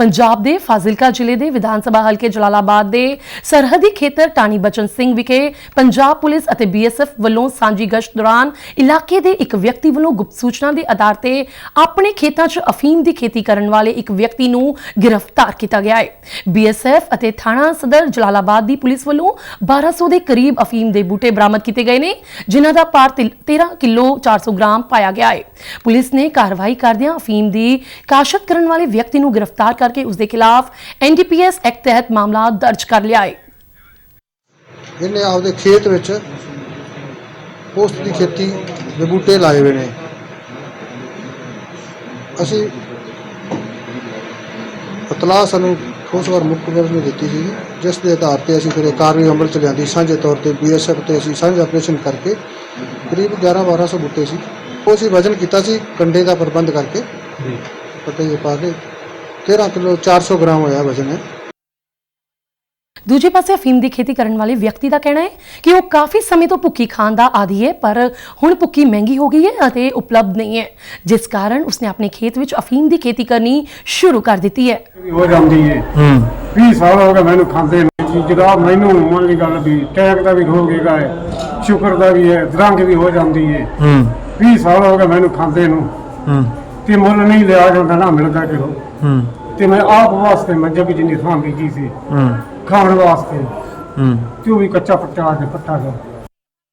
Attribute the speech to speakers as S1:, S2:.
S1: ਪੰਜਾਬ ਦੇ ਫਾਜ਼ਿਲਕਾ ਜ਼ਿਲ੍ਹੇ ਦੇ ਵਿਧਾਨ ਸਭਾ ਹਲਕੇ ਜਲਾਲਾਬਾਦ ਦੇ ਸਰਹੱਦੀ ਖੇਤਰ ਟਾਣੀ ਬਚਨ ਸਿੰਘ ਵਿਖੇ ਪੰਜਾਬ ਪੁਲਿਸ ਅਤੇ ਬੀਐਸਐਫ ਵੱਲੋਂ ਸਾਂਝੀ ਗਸ਼ਤ ਦੌਰਾਨ ਇਲਾਕੇ ਦੇ ਇੱਕ ਵਿਅਕਤੀ ਵੱਲੋਂ ਗੁਪਤ ਸੂਚਨਾ ਦੇ ਆਧਾਰ ਤੇ ਆਪਣੇ ਖੇਤਾਂ 'ਚ ਅਫੀਮ ਦੀ ਖੇਤੀ ਕਰਨ ਵਾਲੇ ਇੱਕ ਵਿਅਕਤੀ ਨੂੰ ਗ੍ਰਿਫਤਾਰ ਕੀਤਾ ਗਿਆ ਹੈ। ਬੀਐਸਐਫ ਅਤੇ ਥਾਣਾ ਸਦਰ ਜਲਾਲਾਬਾਦ ਦੀ ਪੁਲਿਸ ਵੱਲੋਂ 1200 ਦੇ ਕਰੀਬ ਅਫੀਮ ਦੇ ਬੂਟੇ ਬਰਾਮਦ ਕੀਤੇ ਗਏ ਨੇ, ਜਿਨ੍ਹਾਂ ਦਾ ਭਾਰ ਤਿਲ- 13 ਕਿਲੋ 400 ਗ੍ਰਾਮ ਪਾਇਆ ਗਿਆ ਹੈ। ਪੁਲਿਸ ਨੇ ਕਾਰਵਾਈ ਕਰਦਿਆਂ ਅਫੀਮ ਦੀ ਕਾਸ਼ਤ ਕਰਨ ਵਾਲੇ ਵਿਅਕਤੀ ਨੂੰ ਗ੍ਰਿਫਤਾਰ ਕਰ ਕਰਕੇ ਉਸ ਦੇ ਖਿਲਾਫ ਐਨਡੀਪੀਐਸ ਐਕਟ ਤਹਿਤ ਮਾਮਲਾ ਦਰਜ ਕਰ ਲਿਆ ਹੈ।
S2: ਇਹਨੇ ਆਪਦੇ ਖੇਤ ਵਿੱਚ ਪੋਸਤ ਦੀ ਖੇਤੀ ਦੇ ਬੂਟੇ ਲਾਏ ਹੋਏ ਨੇ। ਅਸੀਂ ਇਤਲਾਹ ਸਾਨੂੰ ਠੋਸ ਵਾਰ ਮੁੱਖ ਪੁਲਿਸ ਨੇ ਦਿੱਤੀ ਸੀ ਜਿਸ ਦੇ ਆਧਾਰ ਤੇ ਅਸੀਂ ਫਿਰ ਇਹ ਕਾਰਵਾਈ ਅਮਲ ਚ ਲਿਆਂਦੀ। ਸਾਂਝੇ ਤੌਰ ਤੇ ਬੀਐਸਐਫ ਤੇ ਅਸੀਂ ਸਾਂਝਾ ਆਪਰੇਸ਼ਨ ਕਰਕੇ ਕਰੀਬ 11 1200 ਬੂਟੇ ਸੀ। ਉਹ ਅਸੀਂ ਵਜ਼ਨ ਕੀਤਾ ਸੀ ਕੰਡੇ ਦਾ ਪ੍ਰਬੰਧ ਕਰਕੇ। ਪੱਤੇ ਜਿਹੇ ਪਾ ਕੇ 13 ਕਿਲੋ 400 ਗ੍ਰਾਮ ਹੋਇਆ ਵਜ਼ਨ ਹੈ।
S1: ਦੂਜੇ ਪਾਸੇ ਅਫੀਮ ਦੀ ਖੇਤੀ ਕਰਨ ਵਾਲੇ ਵਿਅਕਤੀ ਦਾ ਕਹਿਣਾ ਹੈ ਕਿ ਉਹ ਕਾਫੀ ਸਮੇਂ ਤੋਂ ਭੁੱਕੀ ਖਾਣ ਦਾ ਆਦੀ ਹੈ ਪਰ ਹੁਣ ਭੁੱਕੀ ਮਹਿੰਗੀ ਹੋ ਗਈ ਹੈ ਅਤੇ ਉਪਲਬਧ ਨਹੀਂ ਹੈ ਜਿਸ ਕਾਰਨ ਉਸਨੇ ਆਪਣੇ ਖੇਤ ਵਿੱਚ ਅਫੀਮ ਦੀ ਖੇਤੀ ਕਰਨੀ ਸ਼ੁਰੂ ਕਰ ਦਿੱਤੀ ਹੈ।
S3: ਵੀ ਹੋ ਜਾਂਦੀ ਏ
S4: ਹੂੰ।
S3: 20 ਸਾਲ ਹੋ ਗਏ ਮੈਨੂੰ ਖਾਂਦੇ ਨੂੰ ਜਿਹੜਾ ਮੈਨੂੰ ਮੰਨ ਲਈ ਗੱਲ ਵੀ ਟੈਕ ਦਾ ਵੀ ਹੋ ਗਏਗਾ ਹੈ ਸ਼ੂਗਰ ਦਾ ਵੀ ਹੈ ਦਰੰਗ ਵੀ ਹੋ ਜਾਂਦੀ ਏ
S4: ਹੂੰ।
S3: 20 ਸਾਲ ਹੋ ਗਏ ਮੈਨੂੰ ਖਾਂਦੇ ਨੂੰ।
S4: ਹੂੰ।
S3: ਤੇ ਮੁੱਲ ਨਹੀਂ ਲਿਆ ਜਾਂਦਾ ਨਾ ਮਿਲਦਾ ਕਿਹੋ।
S4: ਹੂੰ।
S3: ਤੇ ਮੈਂ ਆਪ ਵਾਸਤੇ ਮੱਝਾਂ ਵੀ ਜਿੰਨੀ ਥਾਂ ਬੀਜੀ ਸੀ।
S4: ਹੂੰ।
S3: ਖਾਣ ਵਾਸਤੇ।
S4: ਹੂੰ।
S3: ਤੇ ਉਹ ਵੀ ਕੱਚਾ ਪੱਟਾ ਕੇ ਪੱਟਾ ਗਿਆ